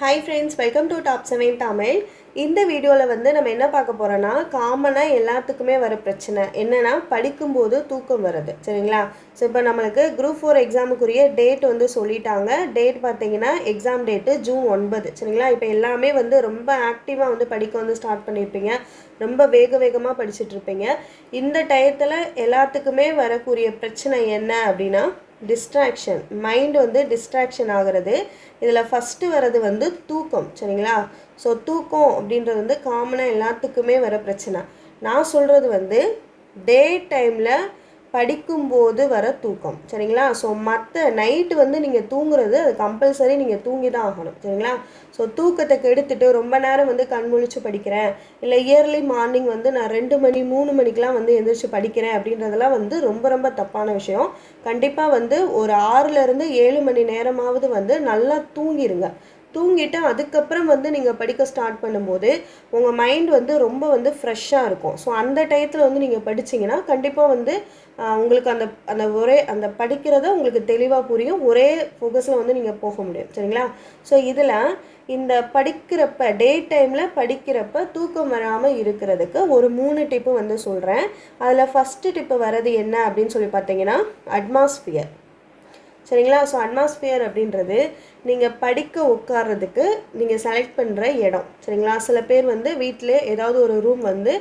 Hi friends welcome to top seven Tamil இந்த வீடியோவில் வந்து நம்ம என்ன பார்க்க போகிறோன்னா காமனாக எல்லாத்துக்குமே வர பிரச்சனை. என்னென்னா படிக்கும்போது தூக்கம் வருது. சரிங்களா? ஸோ இப்போ நம்மளுக்கு குரூப் ஃபோர் எக்ஸாமுக்குரிய டேட் வந்து சொல்லிட்டாங்க. டேட் பார்த்தீங்கன்னா எக்ஸாம் டேட்டு ஜூன் ஒன்பது. சரிங்களா? இப்போ எல்லாமே வந்து ரொம்ப ஆக்டிவாக வந்து படிக்க வந்து ஸ்டார்ட் பண்ணியிருப்பீங்க ரொம்ப வேக வேகமாக படிச்சுட்ருப்பீங்க இந்த டயத்தில் எல்லாத்துக்குமே வரக்கூடிய பிரச்சனை என்ன அப்படின்னா டிஸ்ட்ராக்ஷன் மைண்ட் வந்து டிஸ்ட்ராக்ஷன் ஆகிறது. இதில் ஃபஸ்ட்டு வர்றது வந்து தூக்கம் சரிங்களா? ஸோ தூக்கம் அப்படின்றது வந்து காமனாக எல்லாத்துக்குமே வர பிரச்சனை. நான் சொல்கிறது வந்து டே டைமில் படிக்கும்போது வர தூக்கம். சரிங்களா? ஸோ மற்ற நைட்டு வந்து நீங்கள் தூங்குறது அது கம்பல்சரி நீங்கள் தூங்கி தான் ஆகணும். சரிங்களா? ஸோ தூக்கத்தை கெடுத்துட்டு ரொம்ப நேரம் வந்து கண் முழிச்சு படிக்கிறேன். இல்லை இயர்லி மார்னிங் வந்து நான் ரெண்டு மணி மூணு மணிக்கெலாம் வந்து எந்திரிச்சு படிக்கிறேன் அப்படின்றதெல்லாம் வந்து ரொம்ப ரொம்ப தப்பான விஷயம். கண்டிப்பாக வந்து ஒரு ஆறுலேருந்து ஏழு மணி நேரமாவது வந்து நல்லா தூங்கிடுங்க தூங்கிட்டு அதுக்கப்புறம் வந்து நீங்கள் படிக்க ஸ்டார்ட் பண்ணும்போது உங்கள் மைண்ட் வந்து ரொம்ப வந்து ஃப்ரெஷ்ஷாக இருக்கும். ஸோ அந்த டயத்தில் வந்து நீங்கள் படிச்சீங்கன்னா கண்டிப்பாக வந்து உங்களுக்கு அந்த அந்த ஒரே அந்த படிக்கிறத உங்களுக்கு தெளிவாக புரியும். ஒரே ஃபோக்கஸில் வந்து நீங்கள் போக முடியும். சரிங்களா? ஸோ இதில் இந்த படிக்கிறப்ப டே டைமில் படிக்கிறப்ப தூக்கம் வராமல் இருக்கிறதுக்கு ஒரு மூணு டிப்பு வந்து சொல்கிறேன் அதில் ஃபஸ்ட்டு டிப்பு வர்றது என்ன அப்படின்னு சொல்லி பார்த்தீங்கன்னா அட்மாஸ்பியர் சரிங்களா? ஸோ அட்மாஸ்பியர் அப்படின்றது நீங்கள் படிக்க உட்கார்றதுக்கு நீங்கள் செலக்ட் பண்ணுற இடம். சரிங்களா? சில பேர் வந்து வீட்டிலே ஏதாவது ஒரு ரூம் வந்து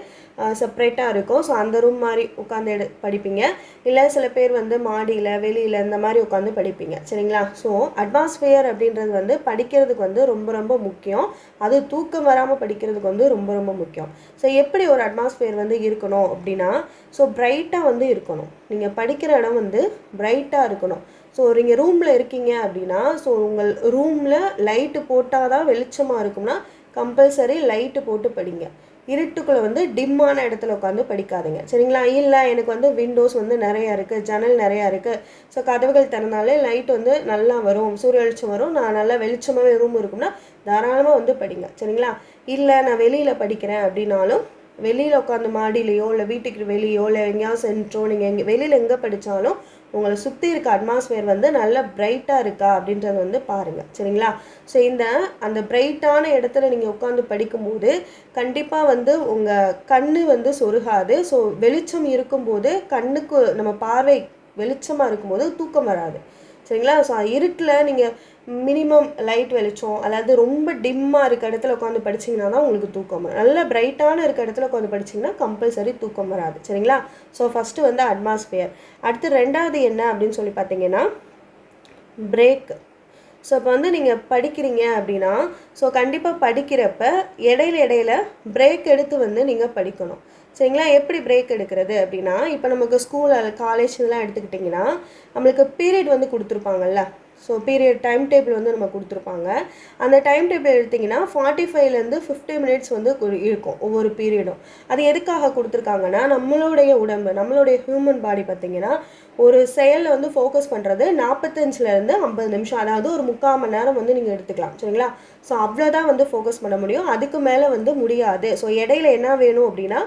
செப்ரேட்டாக இருக்கும். ஸோ அந்த ரூம் மாதிரி உட்காந்து எடு படிப்பீங்க. இல்லை சில பேர் வந்து மாடியில் வெளியில் இந்த மாதிரி உட்காந்து படிப்பீங்க. சரிங்களா? ஸோ அட்மாஸ்பியர் அப்படின்றது வந்து படிக்கிறதுக்கு வந்து ரொம்ப ரொம்ப முக்கியம். அது தூக்கம் வராமல் படிக்கிறதுக்கு வந்து ரொம்ப ரொம்ப முக்கியம். ஸோ எப்படி ஒரு அட்மாஸ்பியர் வந்து இருக்கணும் அப்படின்னா ஸோ ப்ரைட்டாக வந்து இருக்கணும். நீங்கள் படிக்கிற இடம் வந்து ப்ரைட்டாக இருக்கணும். ஸோ நீங்கள் ரூமில் இருக்கீங்க அப்படின்னா ஸோ உங்கள் ரூமில் லைட்டு போட்டால் தான் வெளிச்சமாக இருக்கும்னா கம்பல்சரி லைட்டு போட்டு படிங்க. இருட்டுக்குள்ளே வந்து டிம்மான இடத்துல உட்காந்து படிக்காதீங்க. சரிங்களா? இல்லை எனக்கு வந்து விண்டோஸ் வந்து நிறையா இருக்குது ஜன்னல் நிறையா இருக்குது ஸோ கதவுகள் திறந்தாலே லைட் வந்து நல்லா வரும் சூரிய வெளிச்சம் வரும். நான் நல்லா வெளிச்சமாகவே ரூம் இருக்கும்னா தாராளமாக வந்து படிங்க. சரிங்களா? இல்லை நான் வெளியில் படிக்கிறேன் அப்படின்னாலும் வெளியில் உட்காந்து மாடியிலையோ இல்லை வீட்டுக்கு வெளியோ இல்லை எங்கேயாவது சென்ட்ரோ நீங்கள் எங்கே வெளியில் எங்கே படித்தாலும் உங்களை சுற்றி இருக்க அட்மாஸ்ஃபியர் வந்து நல்ல பிரைட்டாக இருக்கா அப்படின்றத வந்து பாருங்கள் சரிங்களா? ஸோ இந்த அந்த பிரைட்டான இடத்துல நீங்கள் உட்காந்து படிக்கும்போது கண்டிப்பாக வந்து உங்கள் கண் வந்து சொருகாது. ஸோ வெளிச்சம் இருக்கும்போது கண்ணுக்கு நம்ம பார்வை வெளிச்சமாக இருக்கும்போது தூக்கம் வராது. சரிங்களா? ஸோ இருட்டில் நீங்கள் மினிமம் லைட் வெளிச்சம் அதாவது ரொம்ப டிம்மாக இருக்க இடத்துல உட்காந்து படிச்சீங்கன்னா தான் உங்களுக்கு தூக்கம் வரும். நல்ல பிரைட்டான இருக்க இடத்துல உட்காந்து படிச்சீங்கன்னா கம்பல்சரி தூக்கம் வராது. சரிங்களா? ஸோ ஃபஸ்ட்டு வந்து அட்மாஸ்பியர் அடுத்து ரெண்டாவது என்ன அப்படின்னு சொல்லி பார்த்தீங்கன்னா பிரேக் ஸோ இப்போ வந்து நீங்கள் படிக்கிறீங்க அப்படின்னா ஸோ கண்டிப்பாக படிக்கிறப்ப இடையில இடையில பிரேக் எடுத்து வந்து நீங்கள் படிக்கணும். சரிங்களா? எப்படி பிரேக் எடுக்கிறது அப்படின்னா இப்போ நமக்கு ஸ்கூல் காலேஜ் இதெல்லாம் எடுத்துக்கிட்டிங்கன்னா நம்மளுக்கு பீரியட் வந்து கொடுத்துருப்பாங்கல்ல. ஸோ பீரியட் டைம் டேபிள் வந்து நம்ம கொடுத்துருப்பாங்க. அந்த டைம் டேபிள் எடுத்திங்கன்னா ஃபார்ட்டி ஃபைவ்லேருந்து ஃபிஃப்டி மினிட்ஸ் வந்து இருக்கும் ஒவ்வொரு பீரியடும் அது எதுக்காக கொடுத்துருக்காங்கன்னா நம்மளுடைய உடம்பு நம்மளுடைய ஹியூமன் பாடி பார்த்திங்கன்னா ஒரு செயலில் வந்து ஃபோக்கஸ் பண்ணுறது நாற்பத்தஞ்சிலேருந்து ஐம்பது நிமிஷம். அதாவது ஒரு முக்கால் மணி நேரம் வந்து நீங்கள் எடுத்துக்கலாம் சரிங்களா? ஸோ அவ்வளோதான் வந்து ஃபோக்கஸ் பண்ண முடியும். அதுக்கு மேலே வந்து முடியாது. ஸோ இடையில என்ன வேணும் அப்படின்னா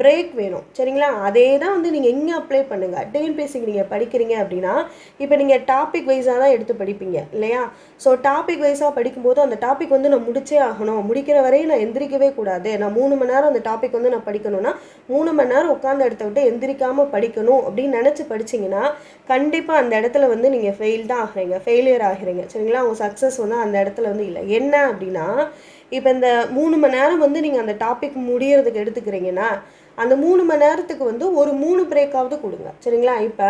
பிரேக் வேணும். சரிங்களா? அதே தான் வந்து நீங்கள் எங்கே அப்ளை பண்ணுங்கள் டிஎன்பிஎஸ்சிக்கு நீங்கள் படிக்கிறீங்க அப்படின்னா இப்போ நீங்கள் டாபிக் வைஸாக தான் எடுத்து படிப்பீங்க இல்லையா? ஸோ டாபிக் வைஸாக படிக்கும்போது அந்த டாபிக் வந்து நான் முடிச்சே ஆகணும். முடிக்கிற வரையும் நான் எந்திரிக்கவே கூடாது. நான் மூணு மணி நேரம் அந்த டாபிக் வந்து நான் படிக்கணும்னா மூணு மணி நேரம் உட்காந்து இடத்த விட்டு எந்திரிக்காமல் படிக்கணும் அப்படின்னு நினச்சி படிச்சீங்கன்னா கண்டிப்பாக அந்த இடத்துல வந்து நீங்கள் ஃபெயில் தான் ஆகுறீங்க. ஃபெயிலியர் ஆகிறீங்க. சரிங்களா? உங்கள் சக்ஸஸ் வந்து அந்த இடத்துல வந்து இல்லை. என்ன அப்படின்னா இப்போ இந்த மூணு மணி நேரம் வந்து நீங்கள் அந்த டாபிக் முடியறதுக்கு எடுத்துக்கிறீங்கன்னா அந்த மூணு மணி நேரத்துக்கு வந்து ஒரு மூணு பிரேக்காவது கொடுங்க. சரிங்களா? இப்போ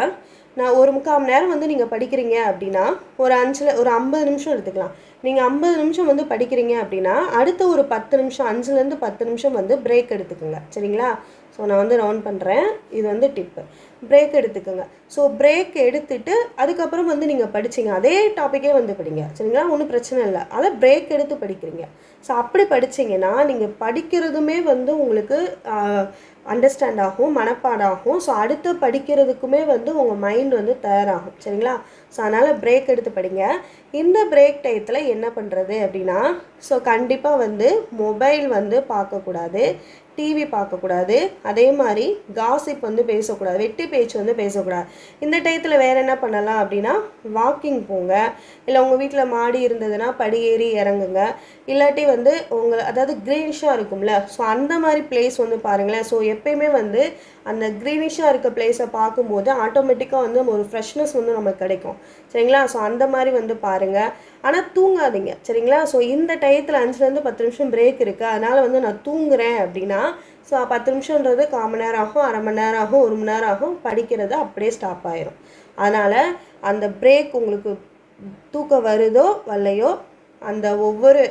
நான் ஒரு முக்கால் மணி நேரம் வந்து நீங்கள் படிக்கிறீங்க அப்படின்னா ஒரு அஞ்சில் ஒரு ஐம்பது நிமிஷம் எடுத்துக்கலாம். நீங்கள் ஐம்பது நிமிஷம் வந்து படிக்கிறீங்க அப்படின்னா அடுத்த ஒரு பத்து நிமிஷம் அஞ்சுலேருந்து பத்து நிமிஷம் வந்து பிரேக் எடுத்துக்கோங்க. சரிங்களா? ஸோ நான் வந்து ரவுண்ட் பண்ணுறேன் இது வந்து டிப்பு பிரேக் எடுத்துக்கோங்க. ஸோ பிரேக் எடுத்துட்டு அதுக்கப்புறம் வந்து நீங்கள் படிச்சீங்க. அதே டாப்பிக்கே வந்து படிங்க. சரிங்களா? ஒன்றும் பிரச்சனை இல்லை. அதை பிரேக் எடுத்து படிக்கிறீங்க. ஸோ அப்படி படிச்சீங்கன்னா நீங்கள் படிக்கிறதுமே வந்து உங்களுக்கு அண்டர்ஸ்டாண்ட் ஆகும் மனப்பாடாகும். ஸோ அடுத்து படிக்கிறதுக்குமே வந்து உங்கள் மைண்ட் வந்து தயாராகும். சரிங்களா? ஸோ அதனால் பிரேக் எடுத்து படிங்க. இந்த பிரேக் டயத்தில் என்ன பண்ணுறது அப்படின்னா ஸோ கண்டிப்பாக வந்து மொபைல் வந்து பார்க்கக்கூடாது டிவி பார்க்கக்கூடாது. அதே மாதிரி காசிப் வந்து பேசக்கூடாது வெட்டி பேச்சு வந்து பேசக்கூடாது. இந்த டயத்தில் வேறு என்ன பண்ணலாம் அப்படின்னா வாக்கிங் போங்க. இல்லை உங்கள் வீட்டில் மாடி இருந்ததுன்னா படி ஏறி இறங்குங்க. இல்லாட்டி வந்து உங்களை அதாவது க்ரீன்ஷாக இருக்கும்ல ஸோ அந்த மாதிரி பிளேஸ் வந்து பாருங்களேன். ஸோ எப்பயுமே வந்து அந்த க்ரீனிஷாக இருக்க பிளேஸை பார்க்கும்போது ஆட்டோமேட்டிக்காக வந்து ஒரு ஃப்ரெஷ்னஸ் வந்து நமக்கு கிடைக்கும். சரிங்களா? ஸோ அந்த மாதிரி வந்து பாருங்கள் ஆனால் தூங்காதீங்க. சரிங்களா? ஸோ இந்த டயத்தில் அஞ்சுலேருந்து பத்து நிமிஷம் பிரேக் இருக்குது அதனால் வந்து நான் தூங்குறேன் அப்படின்னா ஸோ பத்து நிமிஷன்றது கால் மணி நேரம் ஆகும் அரை மணி நேரம் ஆகும் ஒரு மணி நேரம் ஆகும். படிக்கிறது அப்படியே ஸ்டாப் ஆயிரும். அதனால் அந்த பிரேக் உங்களுக்கு தூக்கம் வருதோ வரலையோ அந்த ஒவ்வொரு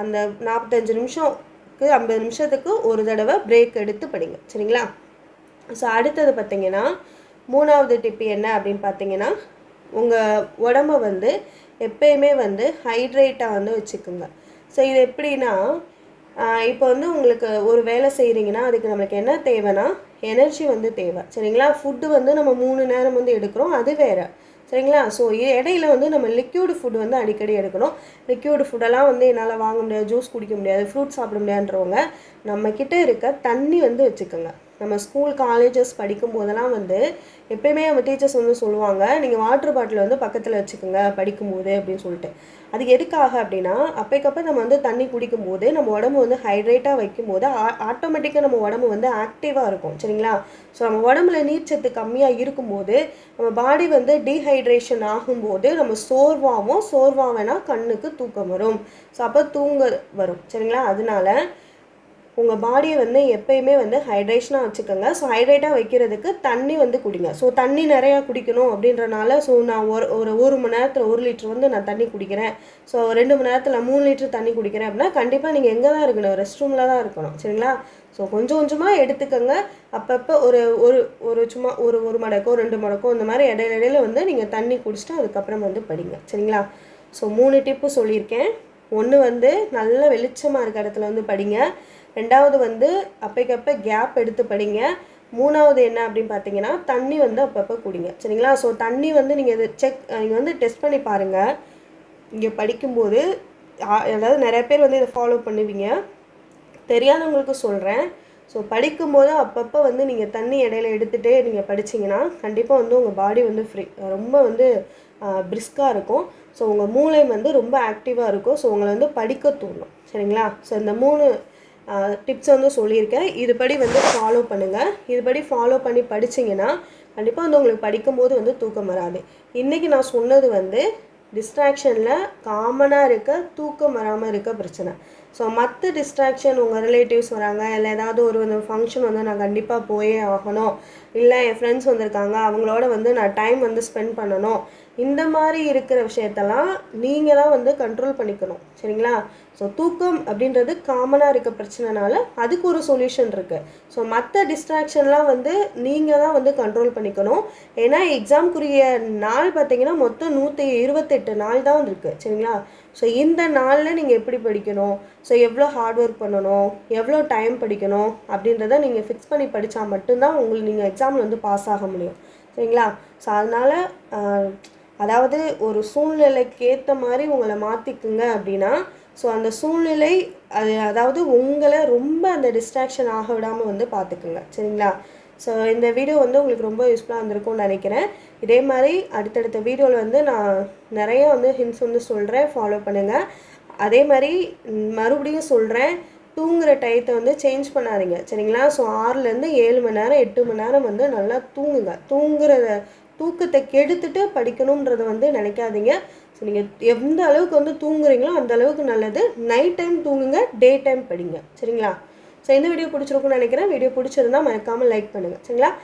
அந்த நாற்பத்தஞ்சு நிமிஷம் நிமிஷம்க்கு ஐம்பது நிமிஷத்துக்கு ஒரு தடவை பிரேக் எடுத்து படிங்க. சரிங்களா? ஸோ அடுத்தது பார்த்தீங்கன்னா மூணாவது டிப் என்ன அப்படின்னு பார்த்தீங்கன்னா உங்கள் உடம்ப வந்து எப்பயுமே வந்து ஹைட்ரேட்டாக வந்து வச்சுக்கோங்க. ஸோ இது எப்படின்னா இப்போ வந்து உங்களுக்கு ஒரு வேலை செய்கிறீங்கன்னா அதுக்கு நம்மளுக்கு என்ன தேவைன்னா எனர்ஜி வந்து தேவை. சரிங்களா? ஃபுட்டு வந்து நம்ம மூணு நேரம் வந்து எடுக்கிறோம் அது வேறு. சரிங்களா? ஸோ இடையில வந்து நம்ம லிக்யூடு ஃபுட் வந்து அடிக்கடி எடுக்கணும். லிக்யூடு ஃபுட்டெல்லாம் வந்து என்னால் வாங்க முடியாது ஜூஸ் குடிக்க முடியாது ஃப்ரூட் சாப்பிட முடியாதுன்றவங்க நம்மக்கிட்ட இருக்க தண்ணி வந்து வச்சுக்கோங்க. நம்ம ஸ்கூல் காலேஜஸ் படிக்கும் போதெல்லாம் வந்து எப்பயுமே நம்ம டீச்சர்ஸ் வந்து சொல்லுவாங்க நீங்கள் வாட்டர் பாட்டில் வந்து பக்கத்தில் வச்சுக்கோங்க படிக்கும்போது அப்படின்னு சொல்லிட்டு. அது எதுக்காக அப்படின்னா அப்பைக்கப்போ நம்ம வந்து தண்ணி குடிக்கும்போது நம்ம உடம்பு வந்து ஹைட்ரேட்டாக வைக்கும்போது ஆட்டோமேட்டிக்காக நம்ம உடம்பு வந்து ஆக்டிவாக இருக்கும் சரிங்களா? ஸோ நம்ம உடம்புல நீர்ச்சத்து கம்மியாக இருக்கும்போது நம்ம பாடி வந்து டீஹைட்ரேஷன் ஆகும்போது நம்ம சோர்வாகவும் சோர்வாகனா கண்ணுக்கு தூக்கம் வரும். ஸோ அப்போ தூங்க வரும் சரிங்களா? அதனால உங்கள் பாடியை வந்து எப்பயுமே வந்து ஹைட்ரேஷனாக வச்சுக்கோங்க. ஸோ ஹைட்ரேட்டாக வைக்கிறதுக்கு தண்ணி வந்து குடிங்க. ஸோ தண்ணி நிறையா குடிக்கணும் அப்படின்றனால ஸோ நான் ஒரு ஒரு ஒரு மணி நேரத்தில் ஒரு லிட்டர் வந்து நான் தண்ணி குடிக்கிறேன். ஸோ ரெண்டு மணி நேரத்தில் மூணு லிட்டர் தண்ணி குடிக்கிறேன் அப்படின்னா கண்டிப்பாக நீங்கள் எங்கே தான் இருக்கணும்? ரெஸ்ட் ரூமில் தான் இருக்கணும். சரிங்களா? ஸோ கொஞ்சம் கொஞ்சமாக எடுத்துக்கோங்க. அப்பப்போ ஒரு ஒரு ஒரு சும்மா ஒரு ஒரு மடக்கோ ரெண்டு மடக்கோ இந்த மாதிரி இடையில இடையில வந்து நீங்கள் தண்ணி குடிச்சிட்டு அதுக்கப்புறம் வந்து படிங்க. சரிங்களா? ஸோ மூணு டிப்பு சொல்லியிருக்கேன். ஒன்று வந்து நல்ல வெளிச்சமாக இருக்க இடத்துல வந்து படிங்க. ரெண்டாவது வந்து அப்பைக்கப்போ கேப் எடுத்து படிங்க. மூணாவது என்ன அப்படின்னு பார்த்தீங்கன்னா தண்ணி வந்து அப்பப்போ குடிங்க. சரிங்களா? ஸோ தண்ணி வந்து நீங்கள் இது செக் நீங்கள் வந்து டெஸ்ட் பண்ணி பாருங்கள் இங்கே படிக்கும்போது அதாவது நிறைய பேர் வந்து இதை ஃபாலோ பண்ணுவீங்க. தெரியாதவங்களுக்கு சொல்கிறேன் ஸோ படிக்கும்போது அப்பப்போ வந்து நீங்கள் தண்ணி இடையில எடுத்துகிட்டே நீங்கள் படிச்சிங்கன்னா கண்டிப்பாக வந்து உங்கள் பாடி வந்து ஃப்ரீ ரொம்ப வந்து பிரிஸ்காக இருக்கும். ஸோ உங்கள் மூளை வந்து ரொம்ப ஆக்டிவாக இருக்கும். ஸோ உங்களை வந்து படிக்க தோணும். சரிங்களா? ஸோ இந்த மூணு டிப்ஸ் வந்து சொல்லியிருக்கேன். இதுபடி வந்து ஃபாலோ பண்ணுங்கள் இதுபடி ஃபாலோ பண்ணி படிச்சிங்கன்னா கண்டிப்பாக வந்து உங்களுக்கு படிக்கும்போது வந்து தூக்கம் வராது. இன்றைக்கி நான் சொன்னது வந்து டிஸ்ட்ராக்ஷனில் காமனாக இருக்க தூக்கம் வராமல் இருக்க பிரச்சனை. ஸோ மற்ற டிஸ்ட்ராக்ஷன் உங்கள் ரிலேட்டிவ்ஸ் வராங்க இல்லை ஏதாவது ஒரு வந்து ஃபங்க்ஷன் வந்து நான் கண்டிப்பாக போயே ஆகணும். இல்லை என் ஃப்ரெண்ட்ஸ் வந்திருக்காங்க அவங்களோட வந்து நான் டைம் வந்து ஸ்பெண்ட் பண்ணணும். இந்த மாதிரி இருக்கிற விஷயத்தெல்லாம் நீங்கள் தான் வந்து கண்ட்ரோல் பண்ணிக்கணும். சரிங்களா? ஸோ தூக்கம் அப்படின்றது காமனாக இருக்க பிரச்சனைனால அதுக்கு ஒரு சொல்யூஷன் இருக்குது ஸோ மற்ற டிஸ்ட்ராக்ஷன்லாம் வந்து நீங்கள் தான் வந்து கண்ட்ரோல் பண்ணிக்கணும். ஏன்னா எக்ஸாம்க்குரிய நாள் பார்த்தீங்கன்னா மொத்தம் நூற்றி இருபத்தெட்டு நாள் தான் இருக்குது சரிங்களா? ஸோ இந்த நாளில் நீங்கள் எப்படி படிக்கணும்? ஸோ எவ்வளோ ஹார்ட் ஒர்க் பண்ணணும்? எவ்வளோ டைம் படிக்கணும்? அப்படின்றத நீங்கள் ஃபிக்ஸ் பண்ணி படித்தா மட்டும்தான் உங்களுக்கு நீங்கள் எக்ஸாமில் வந்து பாஸ் ஆக முடியும். சரிங்களா? ஸோ அதனால் அதாவது ஒரு சூழ்நிலைக்கு ஏற்ற மாதிரி உங்களை மாற்றிக்குங்க அப்படின்னா ஸோ அந்த சூழ்நிலை அது அதாவது உங்களை ரொம்ப அந்த டிஸ்ட்ராக்ஷன் ஆக விடாமல் வந்து பார்த்துக்குங்க சரிங்களா? ஸோ இந்த வீடியோ வந்து உங்களுக்கு ரொம்ப யூஸ்ஃபுல்லாக இருந்திருக்கும்னு நினைக்கிறேன். இதே மாதிரி அடுத்தடுத்த வீடியோவில் வந்து நான் நிறைய வந்து ஹிண்ட்ஸ் வந்து சொல்கிறேன் ஃபாலோ பண்ணுங்கள் அதே மாதிரி மறுபடியும் சொல்கிறேன் தூங்குகிற டயத்தை வந்து சேஞ்ச் பண்ணாதீங்க. சரிங்களா? ஸோ ஆறுலேருந்து ஏழு மணி நேரம் எட்டு மணி நேரம் வந்து நல்லா தூங்குங்க. தூங்குறத தூக்கத்தை கெடுத்துட்டு படிக்கணுன்றதை வந்து நினைக்காதீங்க. ஸோ நீங்கள் எந்த அளவுக்கு வந்து தூங்குறீங்களோ அந்த அளவுக்கு நல்லது. நைட் டைம் தூங்குங்க டே டைம் படிங்க. சரிங்களா? ஸோ இந்த வீடியோ பிடிச்சிருக்குன்னு நினைக்கிறேன். வீடியோ பிடிச்சிருந்தா மறக்காமல் லைக் பண்ணுங்கள் சரிங்களா?